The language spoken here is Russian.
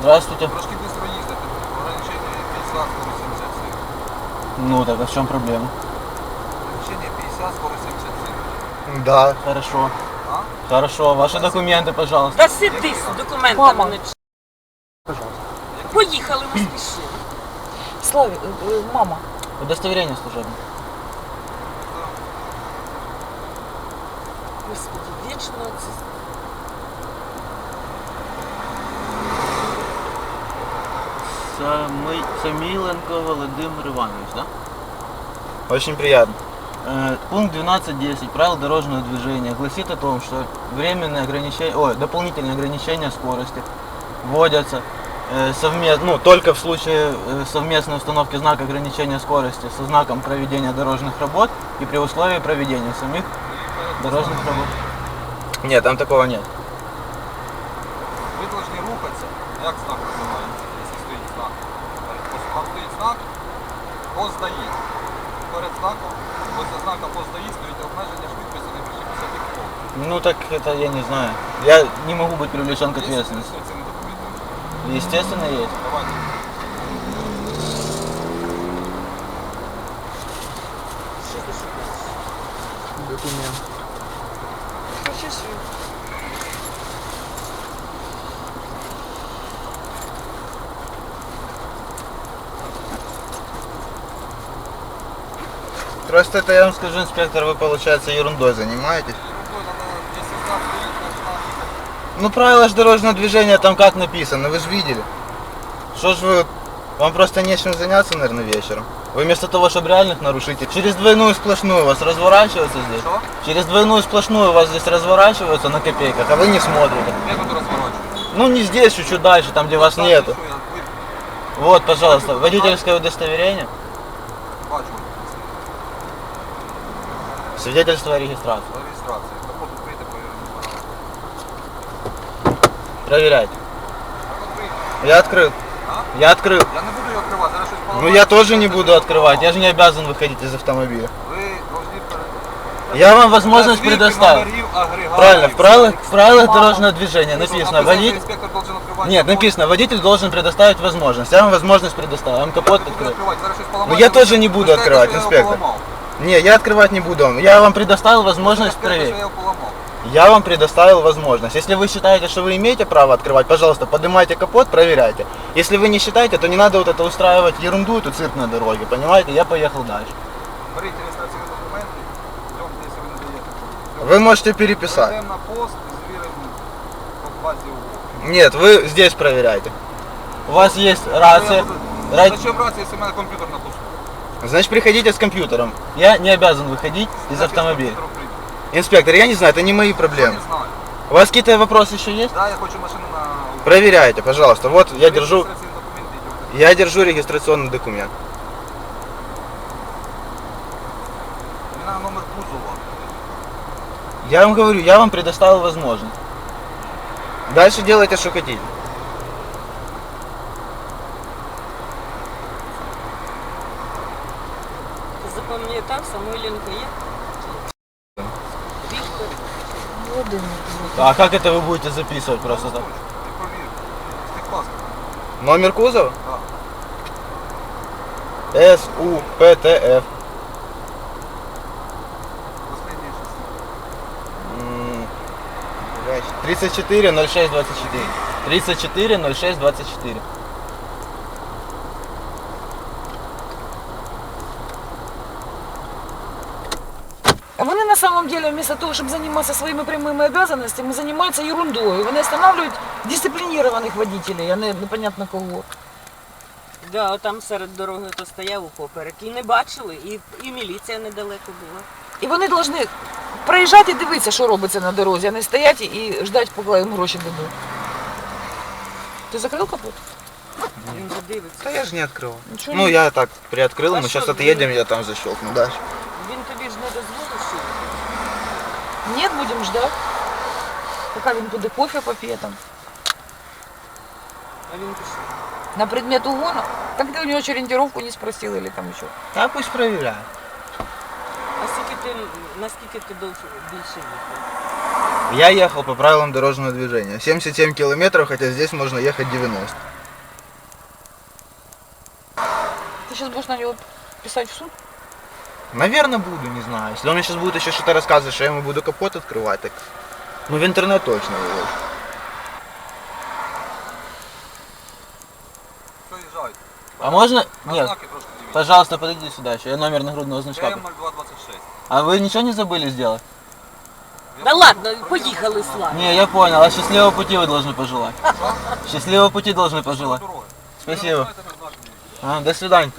Здравствуйте. Трошки швидко їздити. Ограничення 50, скорость 77. Ну так, а в чем проблема? Ограничення 50, скорость 77. Да. Хорошо. А? Хорошо, ваши документы, пожалуйста. Та сиди з документами Мама. не ч- Поїхали, ми спішили. Славі, е, е, мама. Удостоверение служебное. Господи, вічно це. Самый... Самиленко Володимир Иванович, да? Очень приятно. Пункт 12.10 правил дорожного движения гласит о том, что временные ограничения, ой, дополнительные ограничения скорости вводятся э, совместно, ну, только в случае э, совместной установки знака ограничения скорости со знаком проведения дорожных работ и при условии проведения самих дорожных работ. Нет, там такого нет. Ви повинні рухатися. Як знак називається, знак, пост стоїть. Перед знаком, після знака пост стоїть, стоїть обмеження швидкості не більше 50 км. Ну так это я не знаю. Я не могу быть привлечен к ответственности. Реєстраційний документ. Естественно, есть. Давайте. Що ти шукаєш? Документ. Хочеш? Просто это я вам скажу, инспектор, вы, получается, ерундой занимаетесь. Ерундой надо, якщо знак стоїть, значить надо їхати. Ну, правила же дорожного движения там как написано, вы же видели. Что ж вы... Вам просто нечем заняться, наверное, вечером. Вы вместо того, чтобы реальных нарушителей, через двойную сплошную вас разворачиваются здесь. Що? Через двойную сплошную вас здесь разворачиваются на копейках, а вы не смотрите. Як тут розворачується? Ну не здесь, чуть-чуть дальше, там где вас Так, нету. що я ви- Вот, пожалуйста, водительское удостоверение, Бачу. свидетельство о регистрации. За реєстрацію. Капот відкрити, перевірити. Проверяйте. Капот відкрити. Я открыл. А? Я открыл. Я не буду його відкривати, зараз щось Ну поламаю. я тоже не буду открывать, я же не обязан выходить из автомобиля. Ви повинні пере- Я вам возможность Звідки предоставил. номерів, агрегатів? Правильно, в правилах, в правилах Мама. дорожного движения написано, Написано, водитель... інспектор должен відкривати Нет, капот. написано, водитель должен предоставить возможность. Я вам возможность предоставил, я вам капот Я не буду открыл. відкривати, зараз щось поламаю. Ну, я Ви тоже не буду скажете, открывать, що я його інспектор. поламав. Не, я открывать не буду. Я, Я вам предоставил возможность Ви скажете, що проверить. я його поламав. я вам предоставил возможность. Если вы считаете, что вы имеете право открывать, пожалуйста, поднимайте капот, проверяйте. Если вы не считаете, то не надо вот это устраивать ерунду, эту цирк на дороге, понимаете? Я поехал дальше. Беріть реєстраційні документи, йдемо, якщо ви не даєте. Вы можете переписать. Прийдемо на пост і звіримо по базі УГУ. Нет, вы здесь проверяйте. У вас есть рация. Ра- Зачем рація, якщо в мене комп'ютер на посту? Значит, приходите с компьютером. Я не обязан выходить из автомобиля. Инспектор, я не знаю, это не мои Я проблемы. не знаю. У вас какие-то вопросы еще есть? Да, я хочу машину на... Проверяйте, пожалуйста. Вот я Беріть держу, реєстраційні документи, йдемо. я держу регистрационный документ. Мені на номер кузова. Я вам говорю, я вам предоставил возможность. Дальше делайте, что хотите. запам'ятав, Самойленко є? Віктор. Володимир. А как это вы будете записывать просто так? Ти провір. Техпаспорт. Номер кузова? Так. С У П Т Ф. Последнє шоссе. М, блядь, 34 0 06 24. 34 06 24. Вони на самом деле вместо того, щоб займатися своїми прямими обязанностями, займаються ерундою. Вони останавливають дисциплінованих водителей, а не непонятно кого. Да, отам серед дороги то стояв у поперек. І не бачили, і, і міліція недалеко була. І вони повинні проїжджати і дивитися, що робиться на дорозі, а не стояти і ждати, поки їм гроші дадуть. Ти закрив капот? Він же дивиться. Да я же не открыл. Ничего Ну, не- я так приоткрыл, А мы сейчас что, отъедем, я там защелкну дальше. Він тобі ж не дозволив сьогодні. Нет, будемо ждати. Поки він буде кофе поп'є там. А він пішов. На предмет угона? Так ти у нього орієнтировку не спросил или там еще? Так пусть проверяє. А скільки ти, наскільки ти більше їхав? Я ехал по правилам дорожного движения. 77 километров, хотя здесь можно ехать 90. Ты сейчас будешь на него писать в суд? Наверное, буду, не знаю. Если он мне сейчас будет еще что-то рассказывать, что я ему буду капот открывать, так... Ну, в интернет точно выложу. Все, їжджайте. А можно? На Нет. знаки трошки дивіться. Пожалуйста, подойди сюда еще. Я номер нагрудного значка. КМ-0226. А вы ничего не забыли сделать? Да ладно, поїхали слава. Не, я понял. А счастливого пути вы должны пожелать. Счастливого пути должны пожелать. Дороги. Спасибо. Ви знаєте, на знаки дивіться. А, до свидания.